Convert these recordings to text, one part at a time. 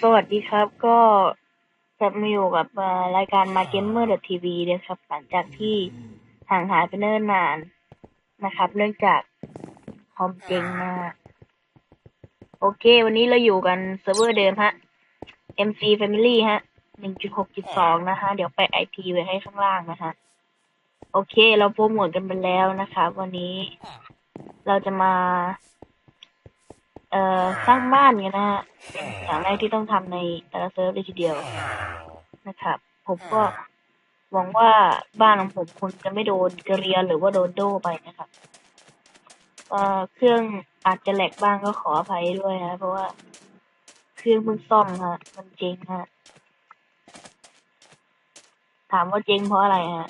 สวัสดีครับ ก็กลับมาอยู่กับเอ่อรายการ m a g a m e r TV นะครับ หลังจากที่ห่างหายไปเนิ่นนานนะครับ เนื่องจากคอมเจงมากโอเค วันนี้เราอยู่กันเซิร์ฟเวอร์เดิมฮะ MC Family ฮะ 1.6.2 นะคะเดี๋ยวไป IP ไว้ให้ข้างล่างนะฮะ โอเค เราโปรโมทกันไปแล้วนะครับ วันนี้เราจะมา เอ่อสร้างบ้านกันนะฮะอย่างแรกที่ต้องทำในแต่ละเซิร์ฟเลยทีเดียวนะครับ ผมก็หวังว่าบ้านของผมคุณจะไม่โดนเกระเรียหรือว่าโดนโดไปนะครับเอ่อเครื่องอาจจะแหลกบ้างก็ขออภัยด้วยนะเพราะว่าเครื่องเพิ่งซ่อมฮะ มันเจ๊งฮะ ถามว่าเจ๊งเพราะอะไรฮะ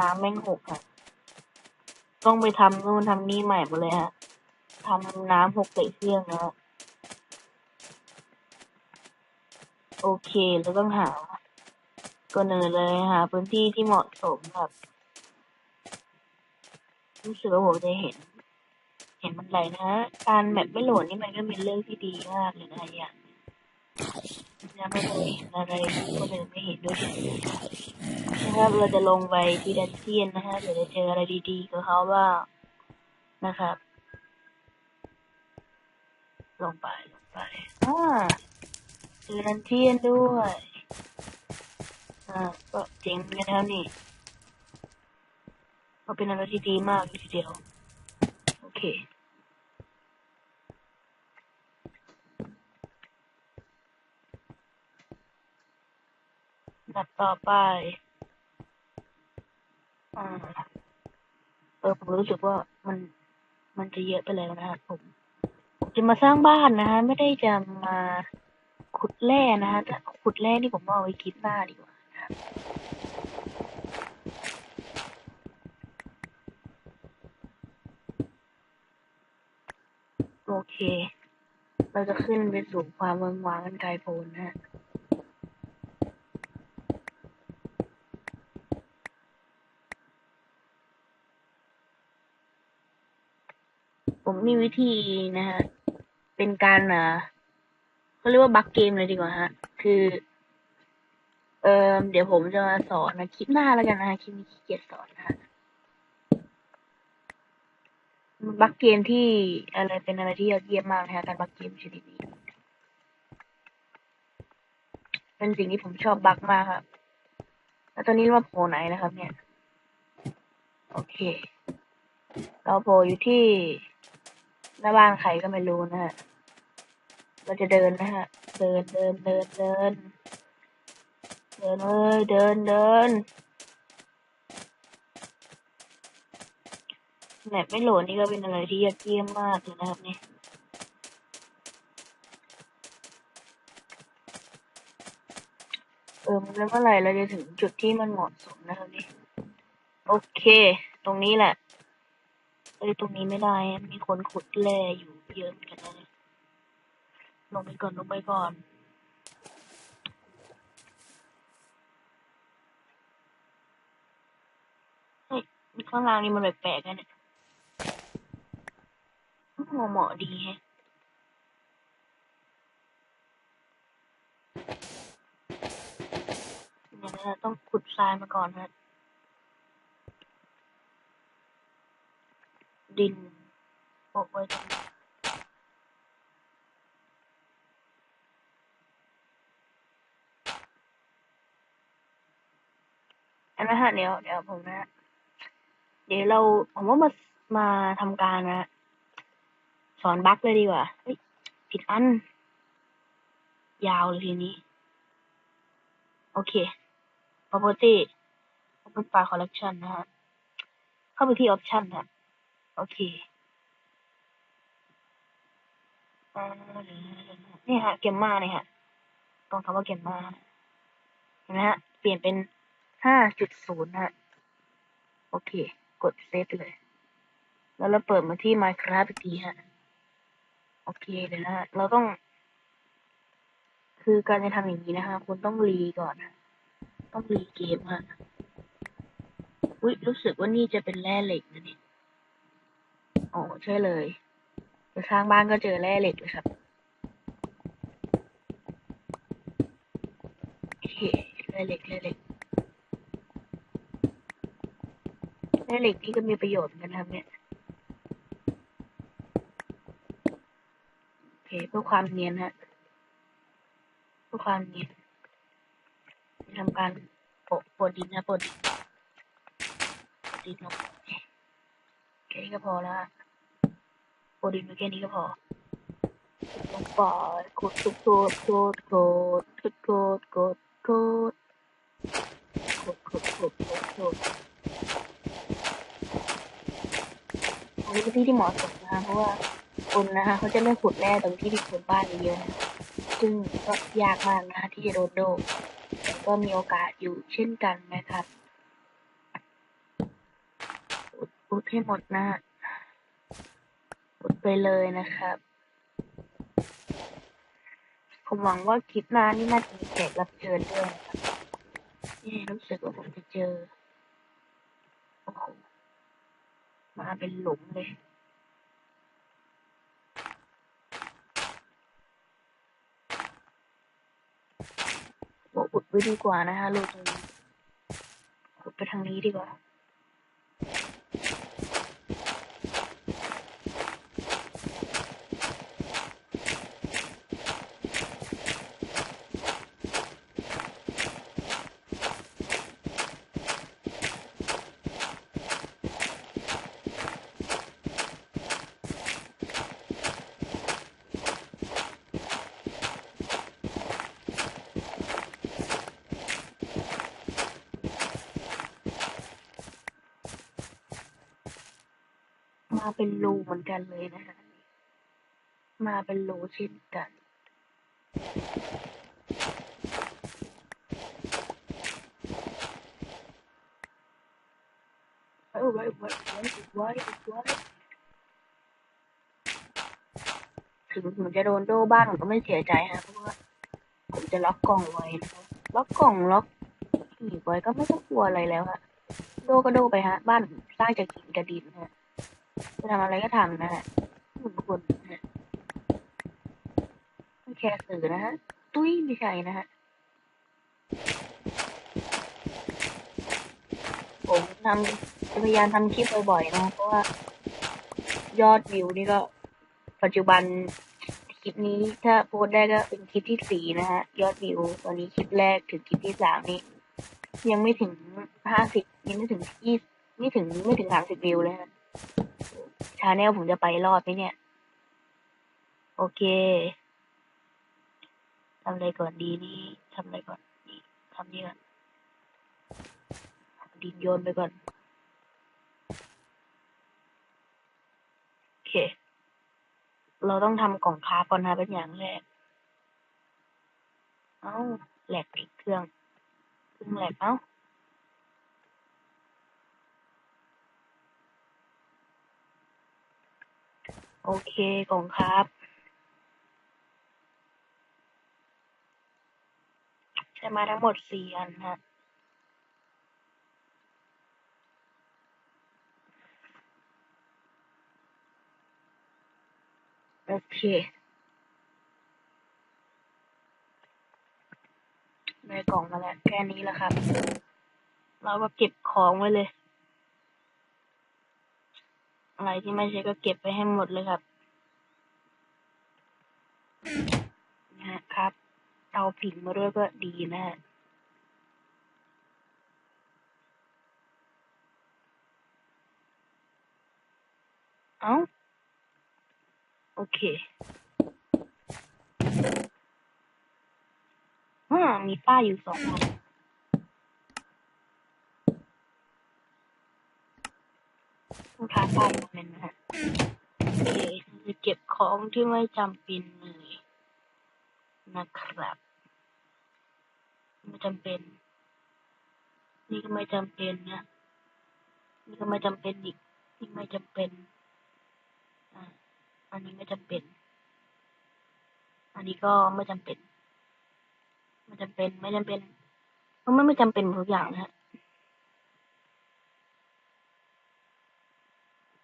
น้ำแม่งหกฮะ ต้องไปทำนู่นทำนี่ใหม่หมดเลยฮะ ทำน้ำหกใส่เครื่องนะฮะโอเค เราต้องหาก็เนินเลยหาพื้นที่ที่เหมาะสมแบบรู้สึกว่าผมจะเห็น เห็นมันไหลนะ การแบบไม่โหลดนี่มันก็เป็นเรื่องที่ดีมากเลยนะอย่างยังไม่เคยเห็นอะไรที่คนอื่นไม่เห็นด้วยนนะครับเราจะลงไปที่ดันเจียนนะฮะเดี๋ยวจะเจออะไรดีๆกับเขาบ้างนะครับ ลงไปลงไปอ่าเจอดันเจียนด้วย อ่า ก็เจ๋งกันแล้วนี่ก็เป็นอะไรที่ดีมากทีเดียว โอเคนัดต่อไป อ่า เออผมรู้สึกว่ามันมันจะเยอะไปแล้วนะครับผม จะมาสร้างบ้านนะฮะไม่ได้จะมาขุดแร่นะฮะแต่ขุดแร่นี่ผมเอาไว้คลิปหน้าดีกว่านะครับโอเค เราจะขึ้นไปสู่ความเมืองว้างกันไกลโพ้นนะฮะผมมีวิธีนะฮะ เป็นการอ่าเขาเรียกว่าบักเกมเลยดีกว่าฮะ คือ เออเดี๋ยวผมจะมาสอนนะคลิปหน้าแล้วกันนะฮะคลิปนี้ขี้เกียจสอนนะฮะบักเกมที่อะไรเป็นอะไรที่ยอดเยี่ยมมากนะฮะการบักเกมชนิดนี้เป็นสิ่งที่ผมชอบบักมากครับแล้วตอนนี้เรามาโผล่ไหนนะครับ เนี่ย โอเค เราโผล่อยู่ที่หน้าบ้านใครก็ไม่รู้นะฮะ เราจะเดินนะฮะ เดินเดินเดินเดิน เดินเอ้ยเดินเดินแมปไม่โหลดนี่ก็เป็นอะไรที่ยอดเยี่ยมมากเลยนะครับเนี่ยเออมันเป็นเมื่อไหร่เราจะถึงจุดที่มันเหมาะสมนะครับนี่โอเค ตรงนี้แหละเอ้ยตรงนี้ไม่ได้ มีคนขุดแร่อยู่เยอะเหมือนกันนะเนี่ย ลงไปก่อนลงไปก่อน เฮ้ยข้างล่างนี่มันแปลกๆกันเนี่ยโอ้โหเหมาะดีแฮะเดี๋ยวนะต้องขุดทรายมาก่อนนะดินโปะไว้ตรงนี้ อันนะฮะเดี๋ยวเดี๋ยวผมนะเดี๋ยวเราผมว่ามามาทำการนะ สอนบั๊กเลยดีกว่าเฮ้ยผิดอัน ยาวเลยทีนี้ โอเค property open file collection นะฮะ เข้าไปที่ option นะโอเคนี่ฮะ เกมมาเนี่ยฮะตรงคำว่าเกมมาเห็นไหมฮะ เปลี่ยนเป็น ห้าจุดศูนย์ฮะ โอเค กดเซฟเลย แล้วเราเปิดมาที่ Minecraft อีกทีฮะ โอเคเดี๋ยวนะเราต้อง คือการจะทำอย่างนี้นะคะคุณต้องรีก่อนฮะต้องรีเกมฮะอุ้ยรู้สึกว่านี่จะเป็นแร่เหล็กนะเนี่ยโอ้ใช่เลยไปสร้างบ้านก็เจอแร่เหล็กเลยครับเลยเหล็กเลยเหล็ก เลยเหล็กนี่ก็มีประโยชน์เหมือนกันครับเนี่ยโอเคเพื่อความเนียนฮะเพื่อความเนียนทำการโปะโปะดินนะโปะดินดินลงแค่นี้ก็พอแล้วฮะโปะดินไปแค่นี้ก็พอลงปขุดขุดขุดขุดขุดขุดขุดขุดขุดขุดขุดขุดขุดขุด อันนี้เป็นที่ที่เหมาะสมนะคะเพราะว่าคนนะคะเขาจะเลือกขุดแร่ตรงที่มีคนบ้านเยอะนะซึ่งก็ยากมากนะคะที่จะโดนโดนแต่ก็มีโอกาสอยู่เช่นกันนะครับุดอุดให้หมดนะอุดไปเลยนะครับ ผมหวังว่าคลิปหน้านี่น่าจะมีแขกรับเชิญด้วยนะครับนี่รู้สึกว่าผมจะเจอ โอ้โห มาเป็นหลุมเลย บอกอุดไว้ดีกว่านะคะรูตรงนี้อุดไปทางนี้ดีกว่า มาเป็นรูเหมือนกันเลยนะคะ มาเป็นรูเช่นกันไว้ไว้ไว้ไว้ไว้ไว้ถึงผมจะโดนโดบ้านผมก็ไม่เสียใจฮะเพราะว่าผมจะล็อกกล่องไว้นะครับล็อกกล่องล็อกหีบไว้ก็ไม่ต้องกลัวอะไรแล้วฮะ โดก็โดไปฮะ บ้านผมสร้างจากหินกระดินฮะ จะทำอะไรก็ทำนะฮะเหมือนคนนะฮะไม่แคร์สื่อนะฮะ ตุ้ยไม่ใช่นะฮะ ผมทำพยายามทำคลิปบ่อยๆนะเพราะว่า ยอดวิวนี่ก็ ปัจจุบันคลิปนี้ถ้าโพสได้ก็เป็นคลิปที่สี่นะฮะ ยอดวิวตอนนี้คลิปแรกถึงคลิปที่สามนี่ยังไม่ถึงห้าสิบยังไม่ถึงยี่ไม่ถึงไม่ถึงสามสิบวิวเลยฮะ ชาแนลผมจะไปรอดไหมเนี่ย โอเคทำอะไรก่อนดีนี่ทำอะไรก่อนนี่ทำนี่ก่อนดินโยนไปก่อน โอเค เราต้องทำกล่องคาร์บก่อนนะเป็นอย่างแรก เอ้าแหลกอีกเครื่องเครื่องแหลกเอ้า โอเคกองคร์บใช้มาทั้งหมดสี่อันฮะโอเคได้กล่องมาแล้วแค่นี้แหละครับ เราก็เก็บของไว้เลย อะไรที่ไม่ใช่ก็เก็บไปให้หมดเลยครับนะครับเตาผิงมาด้วยก็ดีนะฮะเอ้าโอเคอ่ามีป้ายอยู่สองอัน ต้องทาป้ายตรงนั้นนะฮะโอเคจะเก็บของที่ไม่จำเป็นเลยนะครับ ไม่จำเป็น นี่ก็ไม่จำเป็นนะ นี่ก็ไม่จำเป็นอีก นี่ไม่จำเป็น อ่า อันนี้ไม่จำเป็น อันนี้ก็ไม่จำเป็น ไม่จำเป็น ไม่จำเป็นเพราะมันไม่จำเป็นทุกอย่างนะฮะ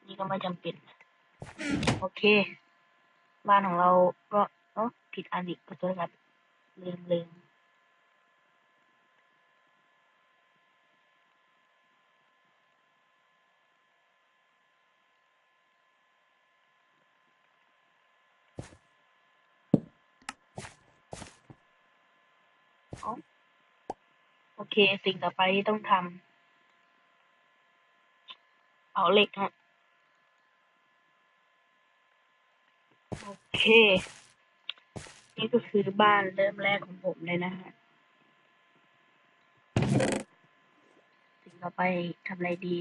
นี่ก็ไม่จำเป็น โอเค บ้านของเราก็เออผิดอันอีกตัวทษครับลืมลืมโอเค สิ่งต่อไปที่ต้องทำ เอาเหล็กฮะ เค นี่ก็คือบ้านเริ่มแรกของผมเลยนะฮะสิ่งต่อไปทำอะไรดี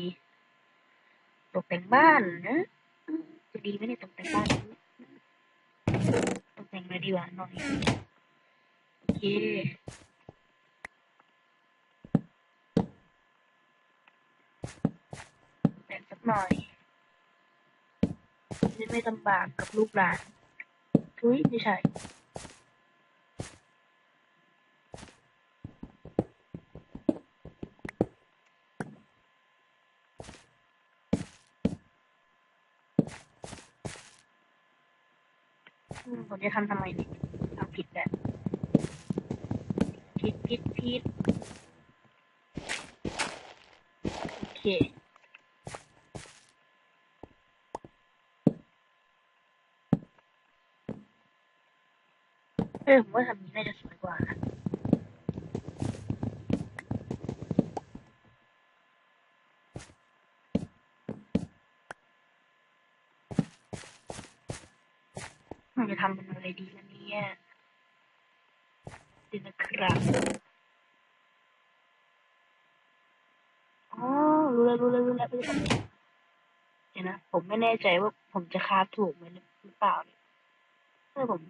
ตกแต่งบ้านนะอืมจะดีไหมเนี่ยตกแต่งบ้านตกแต่งอะไรดีวะหน่อยโอเคแต่งสักหน่อยจะไม่ลำบากกับลูกหลาน ทุยไม่ใช่ผมจะทำทำไมเนี่ยทำผิดแบบผิดผิดผิดโอเค เออผมว่าทำนี้น่าจะสวยกว่านะมันจะทำเป็นอะไรดีล่ะเนี่ยดีนะครับอ๋อรู้แล้วรู้แล้วรู้แล้วเดี๋ยวนะ ผมไม่แน่ใจว่าผมจะคาบถูกไหมหรือเปล่าเนี่ยเออผม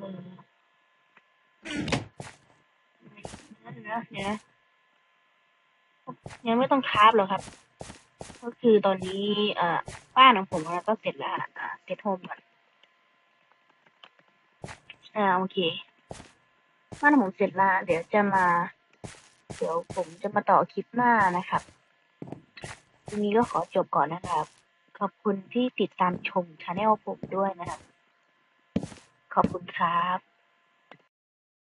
นั่นนะเนี่ยยังไม่ต้องคาบหรอกครับ ก็คือตอนนี้เอ่อบ้านของผมก็เสร็จแล้วอ่าเสร็จโฮมก่อนอ่าโอเคบ้านของผมเสร็จแล้วเดี๋ยวจะมา เดี๋ยวผมจะมาต่อคลิปหน้านะครับทีนี้ก็ขอจบก่อนนะครับ ขอบคุณที่ติดตามชมชาแนลผมด้วยนะครับ ขอบคุณครับ